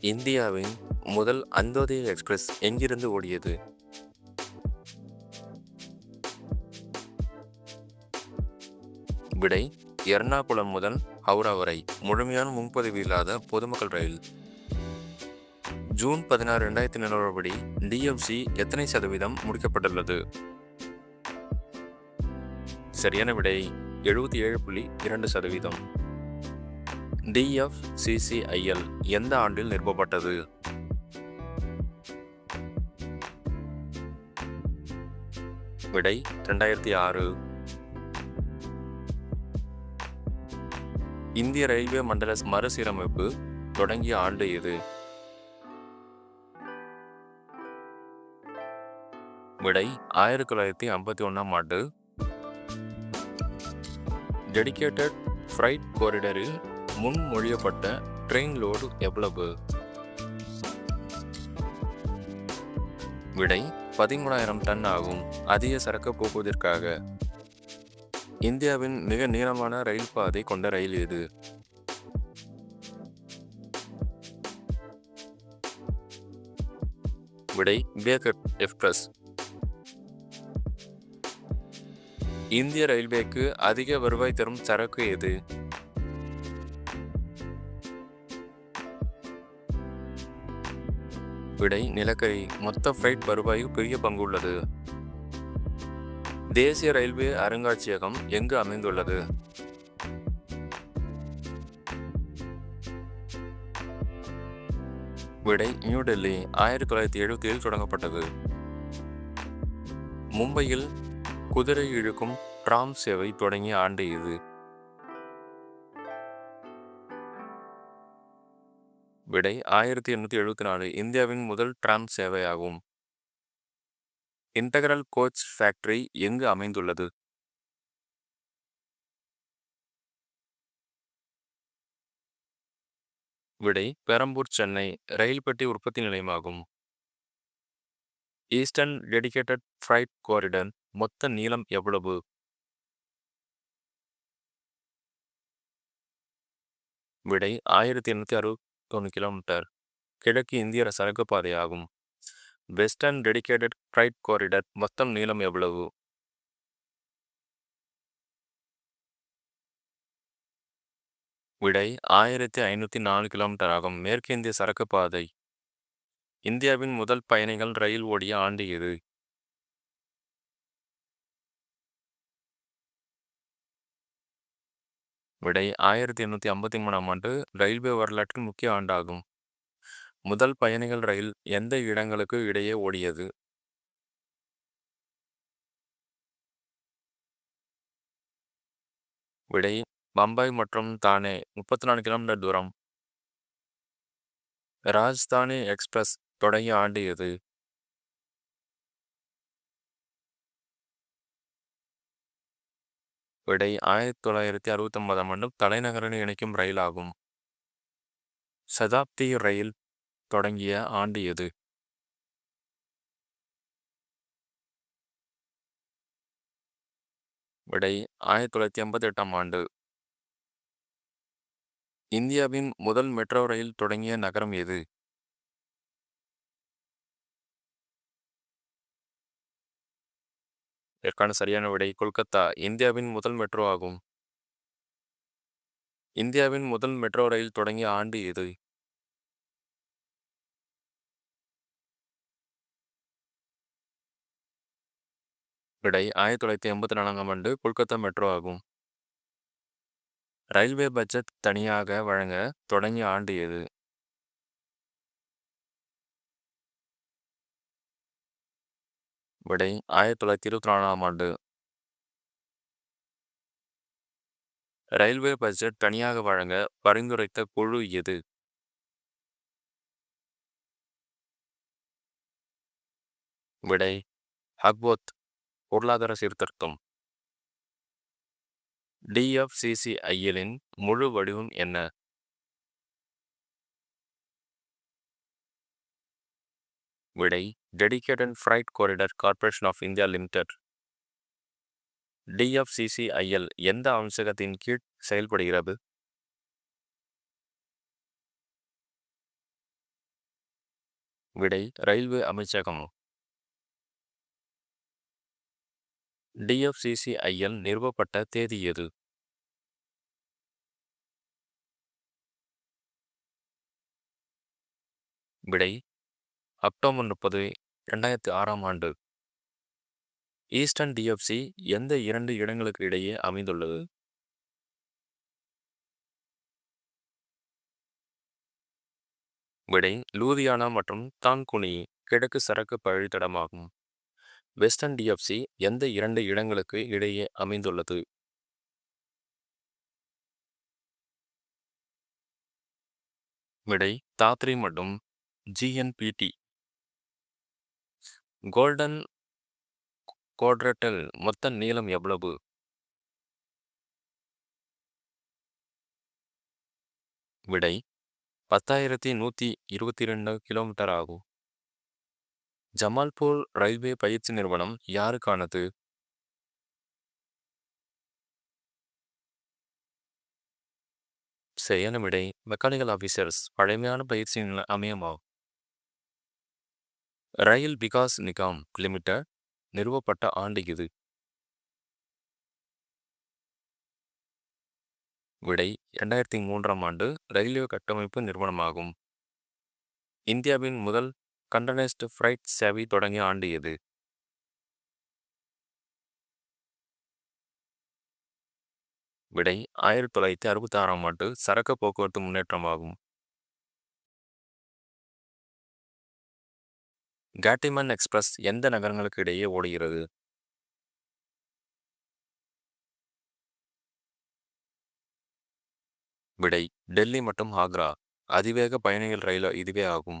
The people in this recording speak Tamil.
இந்தியாவின் முதல் அந்தோதய எக்ஸ்பிரஸ் எங்கிருந்து ஓடியது? விடை எர்ணாகுளம் முதல் ஹவுரா வரை முழுமையான முன்பதிவு இல்லாத பொதுமக்கள் ரயில். ஜூன் பதினாறு ரெண்டாயிரத்தி நிலவரப்படி டிஎஃப்சி எத்தனை சதவீதம் முடிக்கப்பட்டுள்ளது? சரியான விடை எழுபத்தி ஏழு புள்ளி இரண்டு சதவீதம். டிஎஃப்சிசிஐஎல் எந்த ஆண்டில் நிறுவப்பட்டது? விடை ரெண்டாயிரத்தி ஆறு. இந்திய ரயில்வே மண்டல மறுசீரமைப்பு தொடங்கிய ஆண்டு எது விடை ஆயிரத்தி தொள்ளாயிரத்தி ஐம்பத்தி ஒன்றாம் ஆண்டு. டெடிகேட்டட் ஃப்ரைட் கோரிடரில் முன்மொழியப்பட்ட ட்ரெயின் லோடு எவ்வளவு? விடை பதிமூணாயிரம் டன் ஆகும். அதிக சரக்கு போக்குவதற்காக. இந்தியாவின் மிக நீளமான ரயில் பாதை கொண்ட ரயில் எது? விடை பேக்கர் எக்ஸ்பிரஸ் இந்திய ரயில்வேக்கு அதிக வருவாய் தரும் சரக்கு எது? விடை நிலக்கரி. மொத்த ஃப்ரைட் வருவாயில் பெரிய பங்கு உள்ளது. தேசிய ரயில்வே அருங்காட்சியகம் எங்கு அமைந்துள்ளது? விடை நியூ டெல்லி ஆயிரத்தி தொள்ளாயிரத்தி எழுபத்தி ஏழில் தொடங்கப்பட்டது. மும்பையில் குதிரை இழுக்கும் டிராம் சேவை தொடங்கிய ஆண்டு இது. விடை ஆயிரத்தி எண்ணூற்றி எழுபத்தி நாலு இந்தியாவின் முதல் டிராம் சேவையாகும். இன்டகரல் கோச் ஃபேக்டரி எங்கு அமைந்துள்ளது? விடை பெரம்பூர் சென்னை. ரயில் பெட்டி உற்பத்தி நிலையமாகும். ஈஸ்டர்ன் டெடிகேட்டட் ஃப்ரைட் கோரிடர் மொத்த நீளம் எவ்வளவு? விடை ஆயிரத்தி எண்ணூற்றி ஒன்று கிலோமீட்டர் கிழக்கு இந்திய சரக்கு பாதையாகும் வெஸ்டர்ன் டெடிக்கேட்டட் ஃப்ரைட் காரிடர் மொத்தம் நீளம் எவ்வளவு? விடை ஆயிரத்தி ஐநூற்றி நாலு கிலோமீட்டர் ஆகும். மேற்கிந்திய சரக்கு பாதை இந்தியாவின் முதல் பயணிகள் ரயில் ஓடிய ஆண்டு எது விடை ஆயிரத்தி எண்ணூற்றி ஐம்பத்தி மூணாம் ஆண்டு ரயில்வே வரலாற்றின் முக்கிய ஆண்டாகும். முதல் பயணிகள் ரயில் எந்த இடங்களுக்கு இடையே ஓடியது? விடை பம்பாய் மற்றும் தானே முப்பத்தி நாலு கிலோமீட்டர் தூரம். ராஜ்தானி எக்ஸ்பிரஸ் தொடங்கிய ஆண்டு எது? விடை ஆயிரத்தி தொள்ளாயிரத்தி அறுபத்தி ஒன்பதாம் ஆண்டு தலைநகரனை இணைக்கும் ரயில் ஆகும் சதாப்தி ரயில் தொடங்கிய ஆண்டு எது? விடை ஆயிரத்தி தொள்ளாயிரத்தி எண்பத்தி எட்டாம் ஆண்டு. இந்தியாவின் முதல் மெட்ரோ ரயில் தொடங்கிய நகரம் எது? இதற்கான சரியான விடை கொல்கத்தா இந்தியாவின் முதல் மெட்ரோ ஆகும். இந்தியாவின் முதல் மெட்ரோ ரயில் தொடங்கிய ஆண்டு எது விடை ஆயிரத்தி தொள்ளாயிரத்தி எண்பத்தி நான்காம் ஆண்டு கொல்கத்தா மெட்ரோ ஆகும். ரயில்வே பட்ஜெட் தனியாக வழங்க தொடங்கிய ஆண்டு எது விடை ஆயிரத்தி தொள்ளாயிரத்தி இருபத்தி நாலாம் ஆண்டு. ரயில்வே பட்ஜெட் தனியாக வழங்க பரிந்துரைத்த குழு எது? விடை ஹக்போத் பொருளாதார சீர்திருத்தம். டிஎஃப்சிசிஐஎல்லின் முழு வடிவம் என்ன? விடை dedicated freight corridor corporation of India limited DFCCIL எந்த அம்சகத்தின் கீழ் செயல்படுகிறது? விடை ரயில்வே அமைச்சகம். டிஎஃப்சிசிஐஎல் நிறுவப்பட்ட தேதி எது? விடை அக்டோபர் முப்பது இரண்டாயிரத்தி ஆறாம் ஆண்டு. ஈஸ்டர்ன் டிஎஃப்சி எந்த இரண்டு இடங்களுக்கு இடையே அமைந்துள்ளது? விடை லூதியானா மற்றும் தான்குனி கிழக்கு சரக்கு பழித்தடமாகும் வெஸ்டர்ன் டிஎஃப்சி எந்த இரண்டு இடங்களுக்கு இடையே அமைந்துள்ளது? விடை தாத்ரி மற்றும் ஜிஎன்பிடி கோல்டன் கோட்ரட்டில் மொத்த நீளம் எவ்வளவு? விடை பத்தாயிரத்தி நூற்றி இருபத்தி ரெண்டு கிலோமீட்டர் ஆகும். ஜமால்பூர் ரயில்வே பயிற்சி நிறுவனம் யாருக்கானது? சரியான விடை மெக்கானிக்கல் ஆஃபீஸர்ஸ் பழமையான பயிற்சி அமையமாகும். ரயில் விகாஸ் நிகாம் லிமிடெட் நிறுவப்பட்ட ஆண்டு இது. விடை இரண்டாயிரத்தி மூன்றாம் ஆண்டு ரயில்வே கட்டமைப்பு நிறுவனமாகும். இந்தியாவின் முதல் கண்டனைஸ்டு ஃப்ரைட் சேவை தொடங்கிய ஆண்டு எது? விடை ஆயிரத்தி தொள்ளாயிரத்தி அறுபத்தி ஆறாம் ஆண்டு சரக்கு போக்குவரத்து முன்னேற்றமாகும். கேட்டிமன் எக்ஸ்பிரஸ் எந்த நகரங்களுக்கு இடையே ஓடுகிறது? விடை டெல்லி மற்றும் ஆக்ரா. அதிவேக பயணிகள் ரயில் இதுவே ஆகும்.